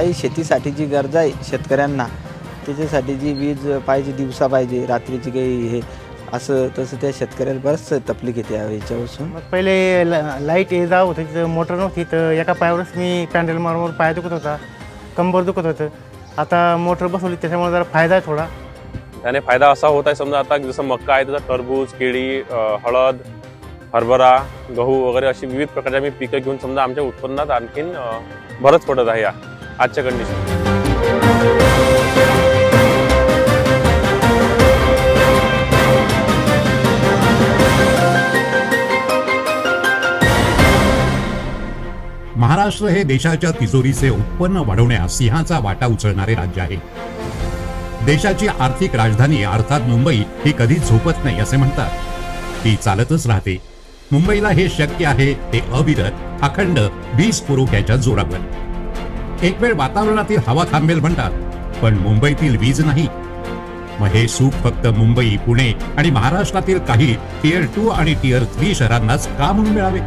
काही शेतीसाठी जी गरज आहे शेतकऱ्यांना त्याच्यासाठी जी वीज पाहिजे दिवसा पाहिजे रात्रीची काही हे असं तसं त्या शेतकऱ्याला बरंच तकलीफ येते या याच्यापासून. मग पहिले ला- लाइट ये जाव होती तिथं मोटर नव्हती तर एका पायावरच मी पॅन्डल मारून पाय दुखत होता कंबर दुखत होतं. आता मोटर बसवली त्याच्यामुळे जरा फायदा आहे थोडा. त्याने फायदा असा होत आहे समजा आता जसं मक्का आहे त्याचा टरबूज केळी अ, हळद हरभरा गहू वगैरे अशी विविध प्रकारची आम्ही पिकं घेऊन समजा आमच्या उत्पन्नात आणखीन अ, भरच पडत आहे या. आजच्या कंडिशन महाराष्ट्र हे देशाच्या तिजोरीचे उत्पन्न वाढवण्यास सिंहाचा वाटा उचलणारे राज्य आहे. देशाची आर्थिक राजधानी अर्थात मुंबई ही कधी झोपत नाही असे म्हणतात. ती चालतच राहते. मुंबईला हे शक्य आहे ते अविरत अखंड वीज पुरवठ्याच्या जोरावर. एक वेळ वातावरणातील हवा थांबेल म्हणतात. पण मुंबईतील वीज नाही. मग हे सूप फक्त मुंबई पुणे आणि महाराष्ट्रातील काही टिअर टू आणि टिअर थ्री शहरांनाच का म्हणून मिळावे?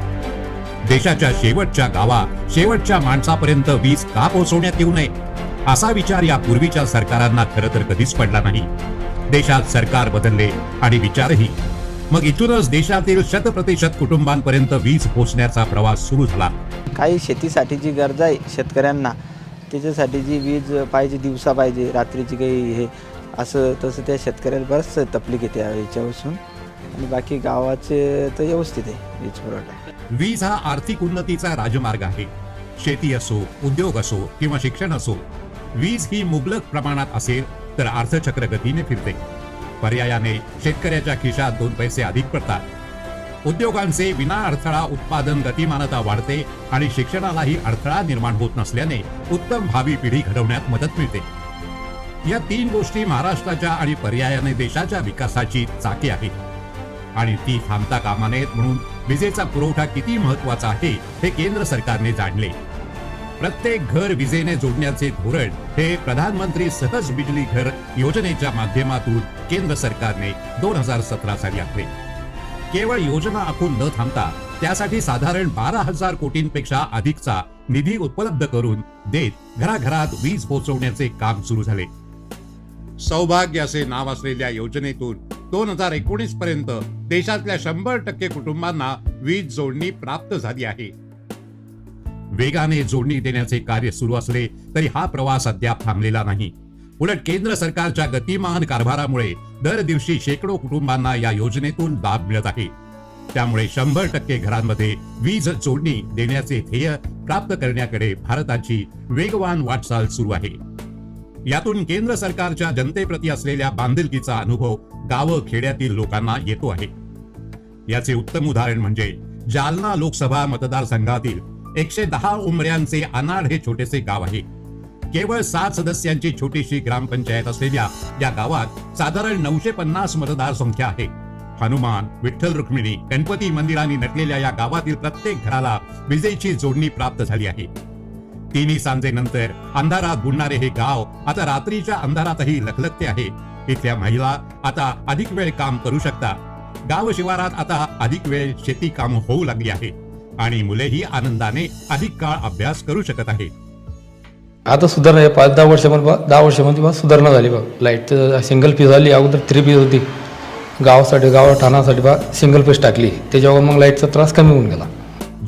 देशाच्या शेवटच्या गावा शेवटच्या माणसापर्यंत वीज का पोहोचवण्यात येऊ नये? असा विचार या पूर्वीच्या सरकारांना खरं तर कधीच पडला नाही. देशात सरकार बदलले आणि विचारही मग इथूनच देशातील शतप्रतिशत कुटुंबांपर्यंत वीज पोहोचण्याचा प्रवास सुरू झाला. काही शेतीसाठी जी गरज आहे शेतकऱ्यांना. त्याच्यासाठी जी वीज पाहिजे दिवसा पाहिजे रात्रीची काही हे असं तसं त्या शेतकऱ्याला बरंच तकलीफ येते याच्यापासून. आणि बाकी गावाचे तर व्यवस्थित आहे वीज पुरवठा. वीज हा आर्थिक उन्नतीचा राजमार्ग आहे. शेती असो उद्योग असो किंवा शिक्षण असो वीज ही मुबलक प्रमाणात असेल तर अर्थचक्र गतीने फिरते. पर्यायाने शेतकऱ्याच्या खिशात दोन पैसे अधिक पडतात. उद्योगांचे विना अडथळा उत्पादन गतिमानता वाढते आणि शिक्षणालाही अडथळा निर्माण होत नसल्याने उत्तम भावी पिढी घडवण्यात मदत मिळते. या तीन गोष्टी महाराष्ट्राच्या आणि पर्यायाने देशाच्या विकासाची चाके आहे आणि ती थांबता कामा नयेत म्हणून विजेचा पुरवठा किती महत्त्वाचा आहे हे केंद्र सरकारने जाणले. प्रत्येक घर विजेने जोडण्याचे धोरण हे प्रधानमंत्री सहज बिजली घर योजनेच्या माध्यमातून केंद्र सरकारने दोन हजार सतरा साली आखले. केवळ योजना आखून न थांबता त्यासाठी साधारण बारा हजार कोटींपेक्षा अधिकचा निधी उपलब्ध करून देत घराघरात वीज पोहोचवण्याचे काम सुरू झाले. सौभाग्य असे नाव असलेल्या योजनेतून दोन हजार एकोणीस पर्यंत देशातल्या शंभर टक्के कुटुंबांना वीज जोडणी प्राप्त झाली आहे. वेगाने जोडणी देण्याचे कार्य सुरू असले तरी हा प्रवास अद्याप थांबलेला नाही. उलट केंद्र सरकारच्या गतिमान कारभारामुळे दर दिवशी शेकडो कुटुंबांना या योजनेतून लाभ मिळत आहे. त्यामुळे शंभर टक्के घरांमध्ये वीज जोडणी देण्याचे ध्येय प्राप्त करण्याकडे भारताची वेगवान वाटचाल सुरू आहे. यातून केंद्र सरकारच्या जनतेप्रती असलेल्या बांधिलकीचा अनुभव गावं खेड्यातील लोकांना येतो आहे. याचे उत्तम उदाहरण म्हणजे जालना लोकसभा मतदारसंघातील एकशे दहा उमऱ्यांचे अनाड हे छोटेसे गाव आहे. केवळ सात सदस्यांची छोटीशी ग्रामपंचायत असलेल्या या गावात साधारण नऊशे पन्नास मतदार संख्या आहे. हनुमान विठ्ठल रुक्मिणी गणपती मंदिरांनी नटलेल्या या गावातील प्रत्येक घराला विजेची जोडणी प्राप्त झाली आहे. तिन्ही सांजेनंतर अंधारात बुडणारे हे गाव आता रात्रीच्या अंधारातही लखलखते आहे. इथल्या महिला आता अधिक वेळ काम करू शकता. गाव शिवारात आता अधिक वेळ शेती काम होऊ लागली आहे. आणि मुलेही आनंदाने अधिक काळ अभ्यास करू शकत आहेत. आता सुधारणा आहे पाच दहा वर्षामध्ये बा दहा वर्षामध्ये बा सुधारणा झाली बा लाइट सिंगल फीज झाली अगोदर थ्री फीज होती. गावासाठी गावा ठाणासाठी बा सिंगल फीज टाकली. त्याच्यावर मग लाईटचा त्रास कमी होऊन गेला.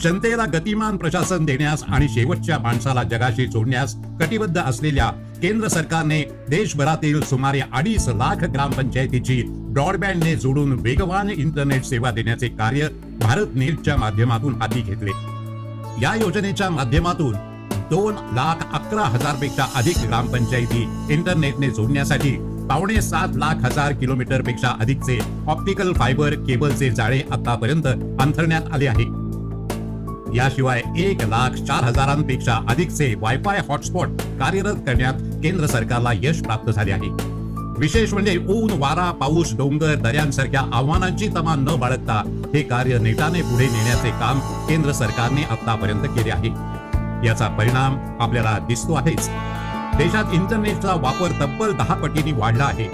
जनतेला गतिमान प्रशासन देण्यास आणि शेवटच्या माणसाला जगाशी जोडण्यास कटिबद्ध असलेल्या केंद्र सरकारने देशभरातील सुमारे अडीच लाख ग्रामपंचायतीची ब्रॉडबँडने जोडून वेगवान इंटरनेट सेवा देण्याचे कार्य भारत नेटच्या माध्यमातून हाती घेतले. या योजनेच्या माध्यमातून दोन लाख अकरा हजारपेक्षा अधिक ग्रामपंचायती इंटरनेटने जोडण्यासाठी पावणे सात लाख हजार किलोमीटरपेक्षा अधिकचे ऑप्टिकल फायबर केबलचे जाळे आतापर्यंत अंथरण्यात आले आहे. याशिवाय एक लाख चार हजारांपेक्षा अधिकचे वायफाय हॉटस्पॉट कार्यरत करण्यात केंद्र सरकारला यश प्राप्त झाले आहे. विशेष म्हणजे ऊन वारा पाऊस डोंगर दऱ्यांसारख्या आव्हानांची तमा न बाळगता हे कार्य नेटाने पुढे नेण्याचे काम केंद्र सरकारने आतापर्यंत केले आहे. याचा परिणाम आपल्याला दिसतो आहेच. देशात इंटरनेटचा वापर तब्बल दहा पटीने वाढला आहे.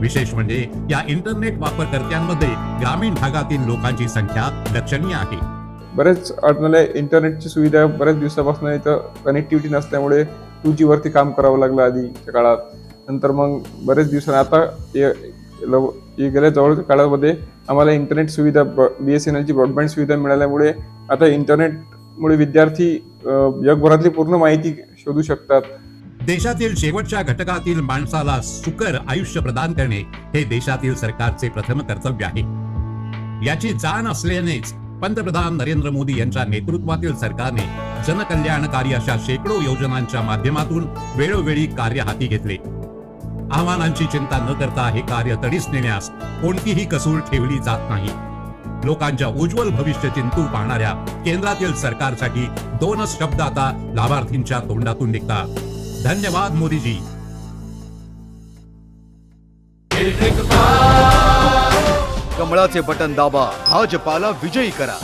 विशेष म्हणजे या इंटरनेट वापरकर्त्यांमध्ये ग्रामीण भागातील लोकांची संख्या लक्षणीय आहे. बरेच अडचणी म्हणजे इंटरनेटची सुविधा बऱ्याच दिवसापासून इथं कनेक्टिव्हिटी नसल्यामुळे टू जीवरती काम करावं लागलं आधीच्या काळात. नंतर मग बरेच दिवसांनी आता लव- गेल्या जवळच्या काळामध्ये आम्हाला इंटरनेट सुविधा बी एस एन एलची ब्रॉडबँड सुविधा मिळाल्यामुळे आता इंटरनेटमुळे विद्यार्थी जगभरातली पूर्ण माहिती शोधू शकतात. देशातील शेवटच्या घटकातील माणसाला सुकर आयुष्य प्रदान करणे हे देशातील सरकारचे प्रथम कर्तव्य आहे. याची जाण असल्यानेच पंतप्रधान नरेंद्र मोदी यांच्या नेतृत्वातील सरकारने जनकल्याणकारी अशा शेकडो योजनांच्या माध्यमातून वेळोवेळी कार्य हाती घेतले. आव्हानांची चिंता न करता हे कार्य तडीस नेण्यास कोणतीही कसूर ठेवली जात नाही. लोकांच्या उज्ज्वल भविष्य चिंतू पाहणाऱ्या केंद्रातील सरकारसाठी दोनच शब्द आता लाभार्थींच्या तोंडातून निघतात. धन्यवाद मोदीजी. कमळाचे बटन दाबा. भाजपाला विजयी करा.